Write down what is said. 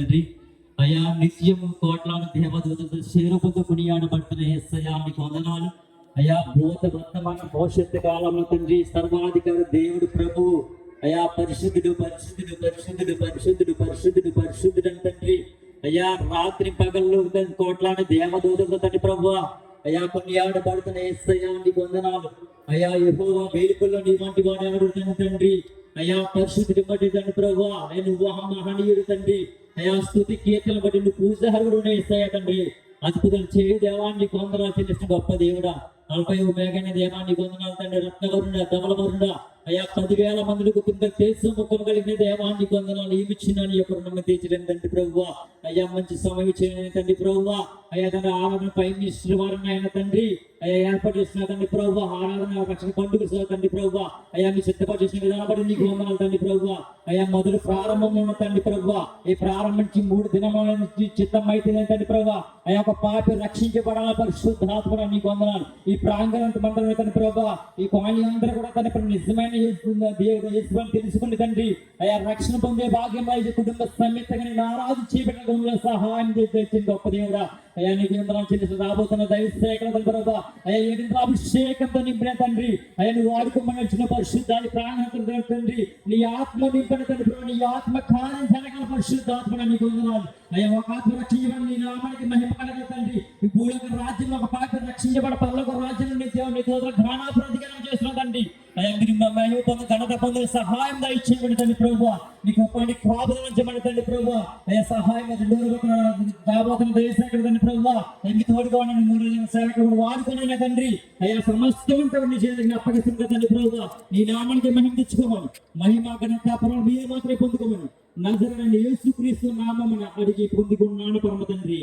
తండ్రి. అయా నిత్యము కోట్లాను దేవదూతలతో చేరుకుంటూ కొనియాడబడుతున్న ఎస్సయా మీకు వందనాలు. అయా భూత వర్తమాన భవిష్యత్తు కాలంలో తండ్రి సర్వాధికారి దేవుడు ప్రభు. అయా పరిశుద్ధుడు పరిశుద్ధుడు పరిశుద్ధుడు పరిశుద్ధుడు పరిశుద్ధుడు పరిశుద్ధుడు అని తండ్రి. అయా రాత్రి పగళ్ళు కోట్లాను దేవదూతలతో తండ్రి ప్రభు. అయా కొనియాడబడుతున్న ఎస్సయా మీకు వందనాలు. అయా యెహోవా వేలుపుల్లో నీ వంటి వాడు ఎవరు తండ్రి. అయా పరిశుద్ధుడి బట్టి తండ్రి ప్రభు అయ్యా మహనీయుడు తండ్రి. అయ్యా స్థుతి కీర్తన బట్టి నువ్వు పూజారుడు ఇస్తాయా తండ్రి అద్భుతం చేయి దేవాన్ని కొందరాలు చెల్లిస్తున్న గొప్ప దేవుడా. నలభై మేఘని దేవాన్ని కొందనాలు తండ్రి. రత్నగరుడా ధవలవరుణ అయ్యా పదివేల మందులకు కింద తెలుసు ముఖం కలిగిన దేవాన్ని కొందనాలు ఏమిచ్చిన నీ యొక్క రుణం తీర్చలేని తండ్రి ప్రభువ. అయ్యా మంచి సమయం ఇచ్చిన తండ్రి ప్రభువా. అయ్యా తండ్రి ఆరాధన పై మినిస్టర్ వారిని ఆయన తండ్రి. అయ్యా ఏర్పాటు చేసిన తండ్రి ప్రభువా ఆరాధన రక్షణ పండుగ తండ్రి ప్రభు అయ్యా మీ సిద్ధపాటు చేసిన విధానం బట్టి నీకు వందనాలు తండ్రి ప్రభువ. అయ్యా మొదటి ప్రారంభంలో ఉన్న తండ్రి ప్రభువ. ఈ ప్రారంభించి మూడు దినముల నుంచి చిత్తం అయితే తండ్రి ప్రభువ. అయ్యా ఒక పాపి రక్షించబడాల పరిశుద్ధాత్మ నీకు వందనాలు. ఈ ప్రాంగణ మండలం తండ్రి ప్రభు ఈ కాలనీ అందరూ కూడా తండ్రి నిజమైన యేసుని తెలుసుకుని తండ్రి అయ్యా రక్షణ పొందే భాగ్యం అయితే కుటుంబ సమేతంగా నేను ఆరాధన చేయబడిన సహాయం చేసిన గొప్ప దేవుడా. అయ్యా నీకు వందనాలు చెల్లిసి రాబోతున్న దైవసేకరణ ప్రభా అయ్యా ఏడింద్ర అభిషేకంతో నింపిన తండ్రి అయ్యా నువ్వు వాడుకోమని వచ్చిన పరిశుద్ధాన్ని ప్రాణాంతర తండ్రి నీ ఆత్మ నింపిన తండ్రి నీ ఆత్మ కార్యం జరగల పరిశుద్ధాత్మ నీకు వందనాలు. అయ్యా ఒక ఆత్మ రక్షించబడి నీ నామానికి మహిమ కలగ తండ్రి. ఈ భూలోక రాజ్యంలో ఒక పాత్ర రక్షించబడ పల్లొక రాజ్యంలో నీ దేవుని నీ తోదర ఘనాప్రతికరణ తండ్రి మీరు మా మహిమ ఘనత పొందే సహాయం దయచేయమని తండ్రి ప్రభు. నీకు పని కాపుదలించమని తండ్రి ప్రభు. అయ్యా సహాయం రెండు రోజులు రాబోతున్న దయసేకర తండ్రి ప్రభు. ఎన్ని తోడుగా ఉన్న మూడు రోజుల సేవకుడు వాడుకునే తండ్రి. అయ్యా సమస్తం తండ్రి. చేతికి అప్పగిస్తుంది తండ్రి ప్రభు నీ నామానికి మహిమ తెచ్చుకోమని మహిమ ఘనత పరమ మీరు మాత్రమే పొందుకోమని నజరని యేసుక్రీస్తు నామమున అడిగి పొందుకున్నాను పరమ తండ్రి.